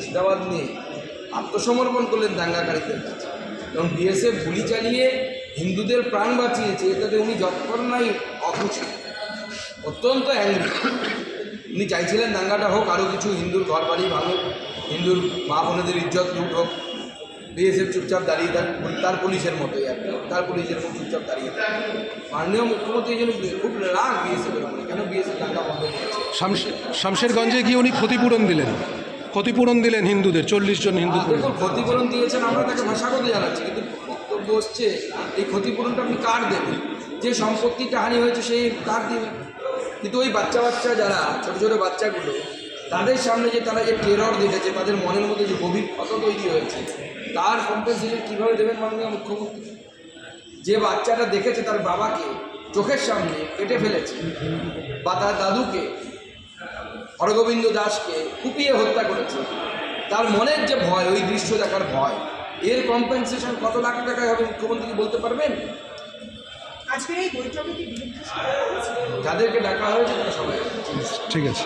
মুর্শিদাবাদ নিয়ে আত্মসমর্পণ করলেন দাঙ্গাকারীদের। কাছে এবং বিএসএফ গুলি চালিয়ে হিন্দুদের প্রাণ বাঁচিয়েছে, এটাতে উনি যৎপরণাই অখুশি। অত্যন্ত অ্যাংরি উনি চাইছিলেন দাঙ্গাটা হোক, আরও কিছু হিন্দুর ঘর বাড়ি ভাঙুক, হিন্দুর মা বোনেদের ইজ্জত লুট হোক। বিএসএফ চুপচাপ দাঁড়িয়ে থাক তার পুলিশের মতোই আর তার পুলিশের মতো চুপচাপ দাঁড়িয়ে থাকে। মাননীয় মুখ্যমন্ত্রী জন্য খুব রাগ বিএসএফের উপরে, কেন বিএসএফ দাঙ্গা বন্ধ করেছে? শামশেরগঞ্জে গিয়ে উনি ক্ষতিপূরণ দিলেন? ক্ষতিপূরণ দিলেন হিন্দুদের চল্লিশ জন হিন্দু ক্ষতিপূরণ দিয়েছেন আমরা তাকে ভাষাগত জানাচ্ছি কিন্তু বক্তব্য হচ্ছে এই ক্ষতিপূরণটা আপনি কার দেবেন? যে সম্পত্তিটা হানি হয়েছে সেই কার দেবেন? কিন্তু ওই বাচ্চা বাচ্চা যারা ছোটো ছোটো বাচ্চাগুলো তাদের সামনে যে তারা যে টেরর দেখেছে তাদের মনের মধ্যে যে গভীর ক্ষত তৈরি হয়েছে তার কম্পেনসেশন কীভাবে দেবেন মাননীয় মুখ্যমন্ত্রী? যে বাচ্চাটা দেখেছে তার বাবাকে চোখের সামনে কেটে ফেলেছে বা তার দাদুকে হরগোবিন্দ দাসকে কুপিয়ে হত্যা করেছে। তার মনের যে ভয় ওই দৃশ্য দেখার ভয় এর কম্পেনসেশন কত লাখ টাকায় হবে মুখ্যমন্ত্রী কি বলতে পারবেন? আজকের এই বৈঠকে যাদেরকে ডাকা হয়েছে তারা সবাই। ঠিক আছে।